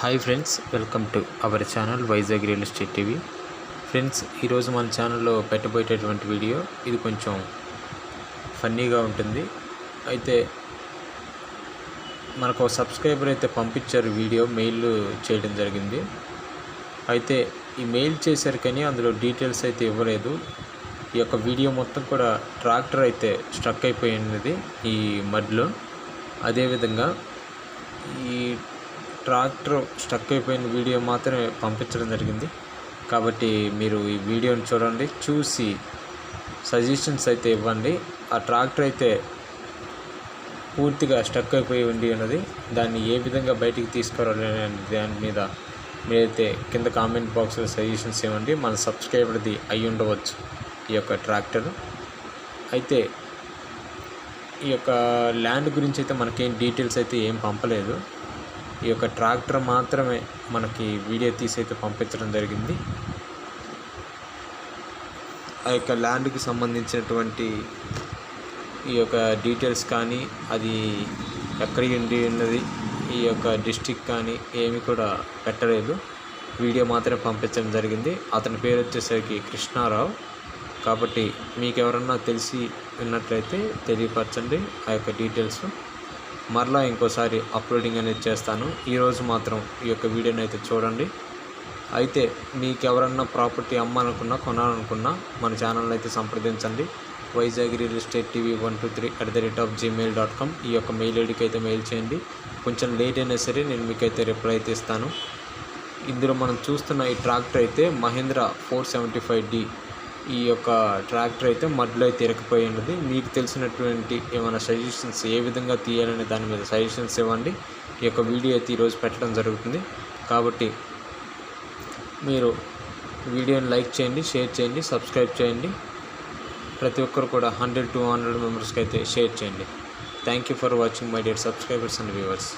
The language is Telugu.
Hi friends welcome to our channel Vizag real estate TV friends ఈరోజు మన ఛానల్లో పెట్టబోయేటటువంటి వీడియో ఇది కొంచెం ఫన్నీగా ఉంటుంది. అయితే మనకు ఒక సబ్స్క్రైబర్ అయితే పంపించారు వీడియో మెయిల్ చేయడం జరిగింది. అయితే ఈ మెయిల్ చేశారు కానీ అందులో డీటెయిల్స్ అయితే ఇవ్వలేదు. ఈ యొక్క వీడియో మొత్తం కూడా ట్రాక్టర్ అయితే స్ట్రక్ అయిపోయినది ఈ మడ్లో అదేవిధంగా ఈ ట్రాక్టర్ స్టక్ అయిపోయిన వీడియో మాత్రమే పంపించడం జరిగింది. కాబట్టి మీరు ఈ వీడియోని చూడండి చూసి సజెషన్స్ అయితే ఇవ్వండి. ఆ ట్రాక్టర్ అయితే పూర్తిగా స్టక్ అయిపోయి ఉండి ఉన్నది దాన్ని ఏ విధంగా బయటికి తీసుకురావాలి దాని మీద మీరైతే కింద కామెంట్ బాక్స్లో సజెషన్స్ ఇవ్వండి. మన సబ్స్క్రైబర్ది అయి ఉండవచ్చు ఈ యొక్క ట్రాక్టర్. అయితే ఈ యొక్క ల్యాండ్ గురించి అయితే మనకేం డీటెయిల్స్ అయితే ఏం పంపలేదు. ఈ యొక్క ట్రాక్టర్ మాత్రమే మనకి వీడియో తీసి అయితే పంపించడం జరిగింది. ఆ యొక్క ల్యాండ్కి సంబంధించినటువంటి ఈ యొక్క డీటెయిల్స్ కానీ అది ఎక్కడ ఉండి ఉన్నది ఈ యొక్క డిస్టిక్ కానీ ఏమి కూడా పెట్టలేదు. వీడియో మాత్రమే పంపించడం జరిగింది. అతని పేరు వచ్చేసరికి కృష్ణారావు. కాబట్టి మీకు ఎవరన్నా తెలిసి ఉన్నట్లయితే తెలియపరచండి ఆ యొక్క డీటెయిల్స్. మరలా ఇంకోసారి అప్లోడింగ్ అనేది చేస్తాను. ఈరోజు మాత్రం ఈ యొక్క వీడియోని అయితే చూడండి. అయితే మీకు ఎవరన్నా ప్రాపర్టీ అమ్మాలనుకున్నా కొనాలనుకున్నా మన ఛానల్ అయితే సంప్రదించండి. Vizag real estate TV one two three at the rate of Gmail dot com ఈ యొక్క మెయిల్ ఐడికి అయితే మెయిల్ చేయండి. కొంచెం లేట్ అయినా సరే నేను మీకైతే రిప్లై అయితే ఇస్తాను. ఇందులో మనం చూస్తున్న ఈ ట్రాక్టర్ అయితే Mahindra four seventy five D ఈ యొక్క ట్రాక్టర్ అయితే మడ్లో అయితే ఇరకపోయి ఉన్నది మీకు తెలిసినటువంటి ఏమైనా సజెషన్స్ ఏ విధంగా తీయాలనే దాని మీద సజెషన్స్ ఇవ్వండి. ఈ యొక్క వీడియో అయితే ఈరోజు పెట్టడం జరుగుతుంది. కాబట్టి మీరు వీడియోని లైక్ చేయండి షేర్ చేయండి సబ్స్క్రైబ్ చేయండి. ప్రతి ఒక్కరు కూడా హండ్రెడ్ టూ హండ్రెడ్ మెంబర్స్కి అయితే షేర్ చేయండి. Thank you for watching my dear subscribers and viewers